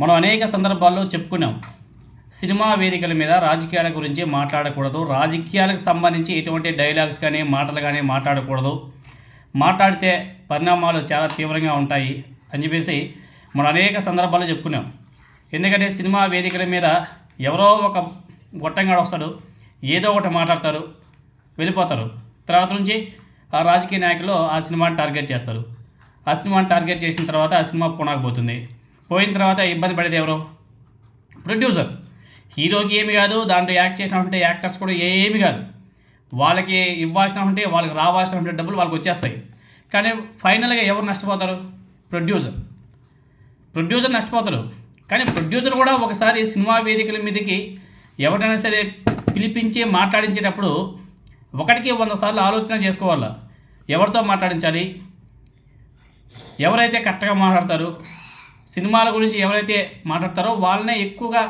మనం అనేక సందర్భాల్లో చెప్పుకున్నాం. సినిమా వేదికల మీద రాజకీయాల గురించి మాట్లాడకూడదు. రాజకీయాలకు సంబంధించి ఎటువంటి డైలాగ్స్ కానీ మాటలు కానీ మాట్లాడకూడదు. మాట్లాడితే పరిణామాలు చాలా తీవ్రంగా ఉంటాయి అని చెప్పేసి మనం అనేక సందర్భాల్లో చెప్పుకున్నాం. ఎందుకంటే సినిమా వేదికల మీద ఎవరో ఒక గొట్టంగాడు వస్తాడు ఏదో ఒకటి మాట్లాడతారు వెళ్ళిపోతారు. తర్వాత నుంచి ఆ రాజకీయ నాయకులు ఆ సినిమాని టార్గెట్ చేస్తారు. ఆ సినిమాని టార్గెట్ చేసిన తర్వాత ఆ సినిమా పునాకపోతుంది పోయిన తర్వాత ఇబ్బంది పడేది ఎవరు? ప్రొడ్యూసర్. హీరోకి ఏమి కాదు దాంట్లో యాక్ట్ చేసినటువంటి యాక్టర్స్ కూడా ఏమి కాదు. వాళ్ళకి ఇవ్వాల్సిన ఉంటే వాళ్ళకి రావాల్సిన ఉంటే డబ్బులు వాళ్ళకి వచ్చేస్తాయి. కానీ ఫైనల్గా ఎవరు నష్టపోతారు? ప్రొడ్యూసర్. ప్రొడ్యూసర్ నష్టపోతారు. కానీ ప్రొడ్యూసర్ కూడా ఒకసారి సినిమా వేదికల మీదకి ఎవరైనా సరే పిలిపించి మాట్లాడించేటప్పుడు ఒకటికి వంద సార్లు ఆలోచన చేసుకోవాలి? ఎవరితో మాట్లాడించాలి? ఎవరైతే కరెక్ట్గా మాట్లాడతారు? సినిమాల గురించి ఎవరైతే మాట్లాడతారో వాళ్ళనే ఎక్కువగా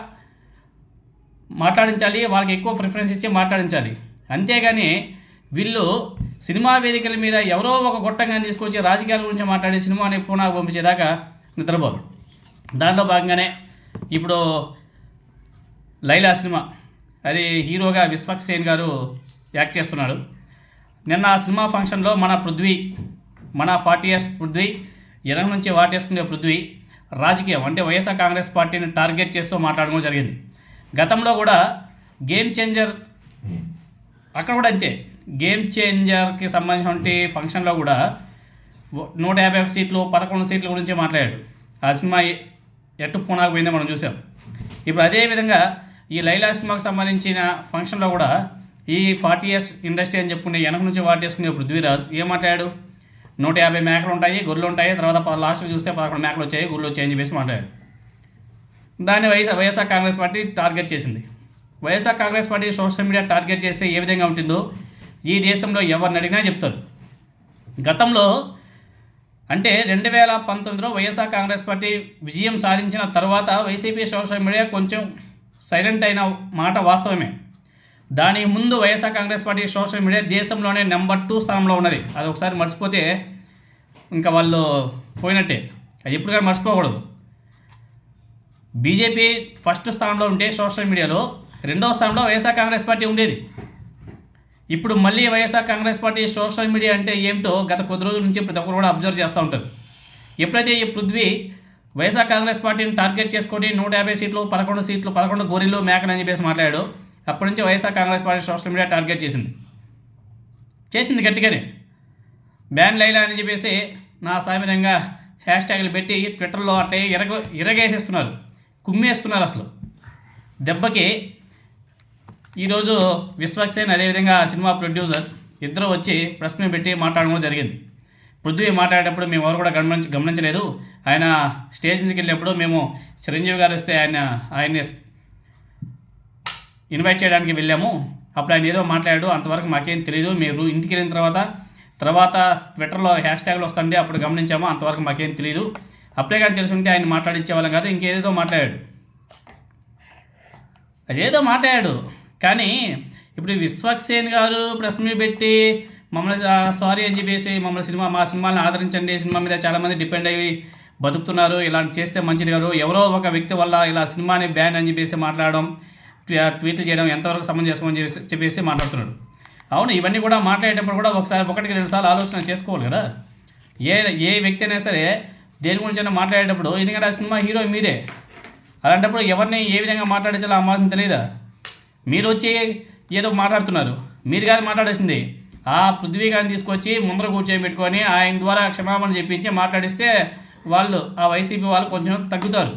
మాట్లాడించాలి వాళ్ళకి ఎక్కువ ప్రిఫరెన్స్ ఇచ్చి మాట్లాడించాలి. అంతేగాని వీళ్ళు సినిమా వేదికల మీద ఎవరో ఒక గొట్టంగా తీసుకొచ్చి రాజకీయాల గురించి మాట్లాడి సినిమాని పూనా పంపించేదాకా నిద్రపోదు. దాంట్లో భాగంగానే ఇప్పుడు లైలా సినిమా అది హీరోగా విశ్వక్ సేన్ గారు యాక్ట్ చేస్తున్నాడు. నిన్న ఆ సినిమా ఫంక్షన్లో మన పృథ్వీ మన ఫార్టీ ఇయర్స్ పృథ్వీ ఎనక నుంచి వాటేసుకునే పృథ్వీ రాజకీయం అంటే వైఎస్ఆర్ కాంగ్రెస్ పార్టీని టార్గెట్ చేస్తూ మాట్లాడడం జరిగింది. గతంలో కూడా గేమ్ చేంజర్ అక్కడ కూడా అంతే. గేమ్ చేంజర్కి సంబంధించినటువంటి ఫంక్షన్లో కూడా నూట యాభై ఒక సీట్లు పదకొండు సీట్ల గురించి మాట్లాడాడు. ఆ సినిమా ఎట్టు పూనాకు పోయిందో మనం చూసాం. ఇప్పుడు అదేవిధంగా ఈ లైలా సినిమాకు సంబంధించిన ఫంక్షన్లో కూడా ఈ ఫార్టీ ఇయర్స్ ఇండస్ట్రీ అని చెప్పుకునే వెనక నుంచి వాటేసుకునే పృథ్వీరాజ్ ఏం మాట్లాడాడు? నూట యాభై మేకలు ఉంటాయి గొర్రెలు ఉంటాయి తర్వాత లాస్ట్ చూస్తే పదకొండు మేకలు వచ్చాయి గొర్రెలు వచ్చాయని చెప్పేసి మాట్లాడారు. దాన్ని వైఎస్ఆర్ వైఎస్ఆర్ కాంగ్రెస్ పార్టీ టార్గెట్ చేసింది. YSR Congress party social media target చేస్తే ఏ విధంగా ఉంటుందో ఈ దేశంలో ఎవరిని అడిగినా చెప్తారు. గతంలో అంటే రెండు వేల పంతొమ్మిదిలో వైఎస్ఆర్ కాంగ్రెస్ పార్టీ విజయం సాధించిన తర్వాత వైసీపీ సోషల్ మీడియా కొంచెం సైలెంట్ అయిన మాట వాస్తవమే. దాని ముందు YSR Congress party social media దేశంలోనే నెంబర్ టూ స్థానంలో ఉన్నది. అది ఒకసారి మర్చిపోతే ఇంకా వాళ్ళు పోయినట్టే. అది ఎప్పుడు కానీ మర్చిపోకూడదు. బీజేపీ ఫస్ట్ స్థానంలో ఉంటే సోషల్ మీడియాలో రెండవ స్థానంలో వైఎస్ఆర్ కాంగ్రెస్ పార్టీ ఉండేది. ఇప్పుడు మళ్ళీ YSR Congress party social media అంటే ఏమిటో గత కొద్ది రోజుల నుంచి ప్రతి ఒక్కరు కూడా అబ్జర్వ్ చేస్తూ ఉంటారు. ఎప్పుడైతే ఈ పృథ్వీ వైఎస్ఆర్ కాంగ్రెస్ పార్టీని టార్గెట్ చేసుకొని నూట యాభై సీట్లు పదకొండు సీట్లు పదకొండు గొర్రెలు మేకనని చెప్పేసి మాట్లాడాడు అప్పటి నుంచి YSR Congress party social media target చేసింది. చేసింది గట్టిగానే. బ్యాన్ లైలా అని చెప్పేసి నా సామిరంగా హ్యాష్ ట్యాగ్లు పెట్టి ట్విట్టర్లో అట్లే ఇరగ ఇరగేసేస్తున్నారు. కుమ్మేస్తున్నారు అసలు. దెబ్బకి ఈరోజు విశ్వక్సేన్ అదేవిధంగా సినిమా ప్రొడ్యూసర్ ఇద్దరు వచ్చి ప్రశ్న పెట్టి మాట్లాడడం జరిగింది. పృథ్వీ మాట్లాడేటప్పుడు మేము ఎవరు కూడా గమనించ గమనించలేదు. ఆయన స్టేజ్ మీదకి వెళ్ళినప్పుడు మేము చిరంజీవి గారు వస్తే ఆయన ఆయన్ని ఇన్వైట్ చేయడానికి వెళ్ళాము. అప్పుడు ఆయన ఏదో మాట్లాడాడు. అంతవరకు మాకేం తెలియదు మీరు ఇంటికి వెళ్ళిన తర్వాత తర్వాత ట్విట్టర్లో హ్యాష్ ట్యాగ్లు వస్తుంటే అప్పుడు గమనించాము. అంతవరకు మాకేం తెలియదు అప్పుడే కానీ తెలుసుంటే ఆయన మాట్లాడించేవాళ్ళం కాదు. ఇంకేదేదో మాట్లాడాడు. అదేదో మాట్లాడాడు. కానీ ఇప్పుడు విశ్వక్సేన్ గారు ప్రెస్ మీట్ పెట్టి మమ్మల్ని సారీ అని చెప్పేసి మమ్మల్ని సినిమా మా సినిమాని ఆదరించండి. సినిమా మీద చాలామంది డిపెండ్ అయ్యి బతుకుతున్నారు. ఇలాంటి చేస్తే మంచిది కాదు. ఎవరో ఒక వ్యక్తి వల్ల ఇలా సినిమాని బ్యాన్ అని చెప్పేసి మాట్లాడడం ట్వీట్లు చేయడం ఎంతవరకు సమంజసం చేసుకోమని చెప్పేసి చెప్పేసి మాట్లాడుతున్నాడు. అవును ఇవన్నీ కూడా మాట్లాడేటప్పుడు కూడా ఒకసారి ఒకటికి రెండు సార్లు ఆలోచన చేసుకోవాలి కదా. ఏ ఏ వ్యక్తి అయినా సరే దేని గురించి అయినా మాట్లాడేటప్పుడు ఎందుకంటే ఆ సినిమా హీరో మీరే. అలాంటప్పుడు ఎవరిని ఏ విధంగా మాట్లాడించాలో ఆ మాత్రం తెలియదా మీరు వచ్చి ఏదో మాట్లాడుతున్నారు. మీరు కాదు మాట్లాడేసింది. ఆ పృథ్వీ గారిని తీసుకొచ్చి ముందర కూర్చోబెట్టుకొని ఆయన ద్వారా క్షమాపణ చెప్పించి మాట్లాడిస్తే వాళ్ళు ఆ వైసీపీ వాళ్ళు కొంచెం తగ్గుతారు.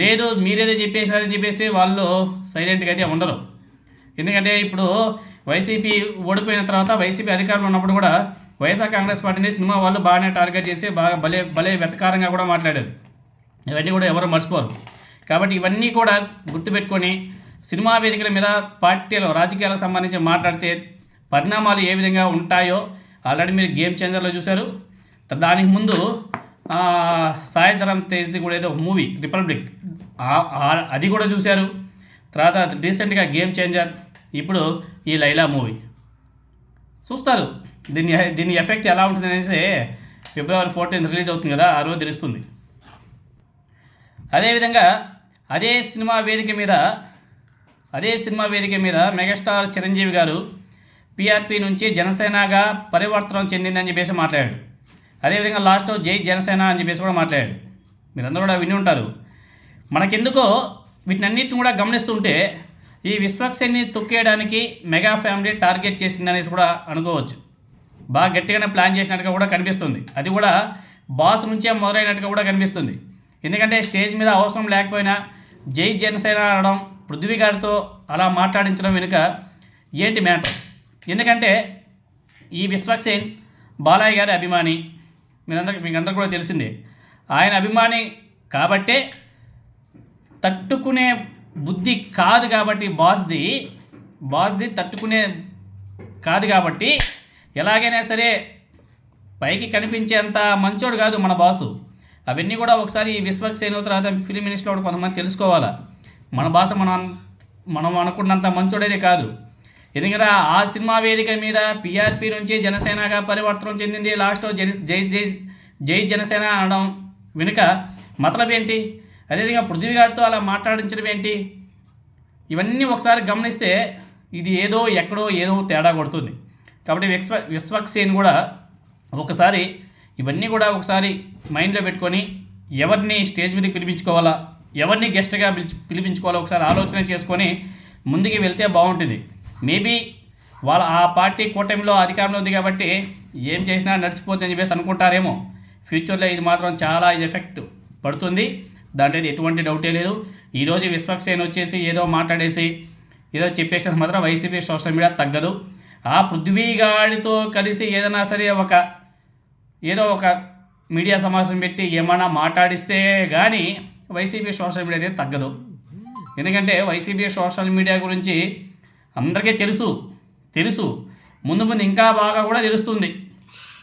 లేదు మీరేదో చెప్పేసారని చెప్పేసి వాళ్ళు సైలెంట్గా అయితే ఉండరు. ఎందుకంటే ఇప్పుడు వైసీపీ ఓడిపోయిన తర్వాత వైసీపీ అధికారంలో ఉన్నప్పుడు కూడా వైఎస్ఆర్ కాంగ్రెస్ పార్టీని సినిమా వాళ్ళు బాగానే టార్గెట్ చేసి బాగా భలే భలే వెతకారంగా కూడా మాట్లాడారు. ఇవన్నీ కూడా ఎవరు మర్చిపోరు. కాబట్టి ఇవన్నీ కూడా గుర్తుపెట్టుకొని సినిమా వేదికల మీద పార్టీలు రాజకీయాలకు సంబంధించి మాట్లాడితే పరిణామాలు ఏ విధంగా ఉంటాయో ఆల్రెడీ మీరు గేమ్ చేంజర్లో చూశారు. దానికి ముందు ఆ, సాయంత్రం తేజ్ది కూడా ఏదో మూవీ రిపబ్లిక్ అది కూడా చూశారు. తర్వాత రీసెంట్గా గేమ్ చేంజర్ ఇప్పుడు ఈ లైలా మూవీ చూస్తారు. దీని దీని ఎఫెక్ట్ ఎలా ఉంటుంది అనేసి ఫిబ్రవరి ఫోర్టీన్త్ రిలీజ్ అవుతుంది కదా ఆ రోజు తెలుస్తుంది. అదేవిధంగా అదే సినిమా వేదిక మీద అదే సినిమా వేదిక మీద మెగాస్టార్ చిరంజీవి గారు పీఆర్పీ నుంచి జనసేనగా పరివర్తనం చెందిందని చెప్పేసి మాట్లాడాడు. అదేవిధంగా లాస్ట్ జై జనసేన అని చెప్పేసి కూడా మాట్లాడాడు. మీరందరూ కూడా విని ఉంటారు. మనకెందుకో వీటినన్నిటిని కూడా గమనిస్తుంటే ఈ విశ్వక్సేన్ని తొక్కేయడానికి మెగా ఫ్యామిలీ టార్గెట్ చేసిందనేసి కూడా అనుకోవచ్చు. బాగా గట్టిగానే ప్లాన్ చేసినట్టుగా కూడా కనిపిస్తుంది. అది కూడా బాస్ నుంచే మొదలైనట్టుగా కూడా కనిపిస్తుంది. ఎందుకంటే స్టేజ్ మీద అవసరం లేకపోయినా జై జనసేన అనడం పృథ్వీ గారితో అలా మాట్లాడించడం వెనుక ఏంటి మ్యాటర్? ఎందుకంటే ఈ విశ్వక్సేన్ బాలయ్య గారి అభిమాని మీరందరికి మీకు అందరు కూడా తెలిసిందే. ఆయన అభిమాని కాబట్టే తట్టుకునే బుద్ధి కాదు కాబట్టి బాస్ది బాస్ది తట్టుకునే కాదు కాబట్టి ఎలాగైనా సరే పైకి కనిపించేంత మంచోడు కాదు మన బాసు. అవన్నీ కూడా ఒకసారి ఈ విశ్వక్సేన తర్వాత ఫిలిం మినిస్టర్ కూడా కొంతమంది తెలుసుకోవాలా. మన భాష మనం మనం అనుకున్నంత మంచోడేది కాదు. ఎందుకంటే ఆ సినిమా వేదిక మీద పిఆర్పి నుంచి జనసేనగా పరివర్తనం చెందింది. లాస్ట్ జన జై జై జై జనసేన అనడం వెనుక మతలబ్ ఏంటి? అదేవిధంగా పృథ్వీ గారితో అలా మాట్లాడించడం ఏంటి? ఇవన్నీ ఒకసారి గమనిస్తే ఇది ఏదో ఎక్కడో ఏదో తేడా కొడుతుంది. కాబట్టి విశ్వ విశ్వక్సేన్ కూడా ఒకసారి ఇవన్నీ కూడా ఒకసారి మైండ్లో పెట్టుకొని ఎవరిని స్టేజ్ మీదకి పిలిపించుకోవాలా? ఎవరిని గెస్ట్గా పిలిచి పిలిపించుకోవాలో? ఒకసారి ఆలోచన చేసుకొని ముందుకు వెళ్తే బాగుంటుంది. మేబీ వాళ్ళ ఆ పార్టీ కూటమిలో అధికారంలో ఉంది కాబట్టి ఏం చేసినా నడిచిపోతుందని చెప్పేసి అనుకుంటారేమో. ఫ్యూచర్లో ఇది మాత్రం చాలా ఎఫెక్ట్ పడుతుంది. దాంట్లో ఎటువంటి డౌటే లేదు. ఈరోజు విశ్వక్సేన్ వచ్చేసి ఏదో మాట్లాడేసి ఏదో చెప్పేసినంత మాత్రం వైసీపీ సోషల్ మీడియా తగ్గదు. ఆ పృథ్వీగాడితో కలిసి ఏదైనా సరే ఒక ఏదో ఒక మీడియా సమావేశం పెట్టి ఏమైనా మాట్లాడిస్తే కానీ వైసీపీ సోషల్ మీడియా అయితే తగ్గదు. ఎందుకంటే వైసీపీ సోషల్ మీడియా గురించి అందరికీ తెలుసు తెలుసు. ముందు ముందు ఇంకా బాగా కూడా తెలుస్తుంది.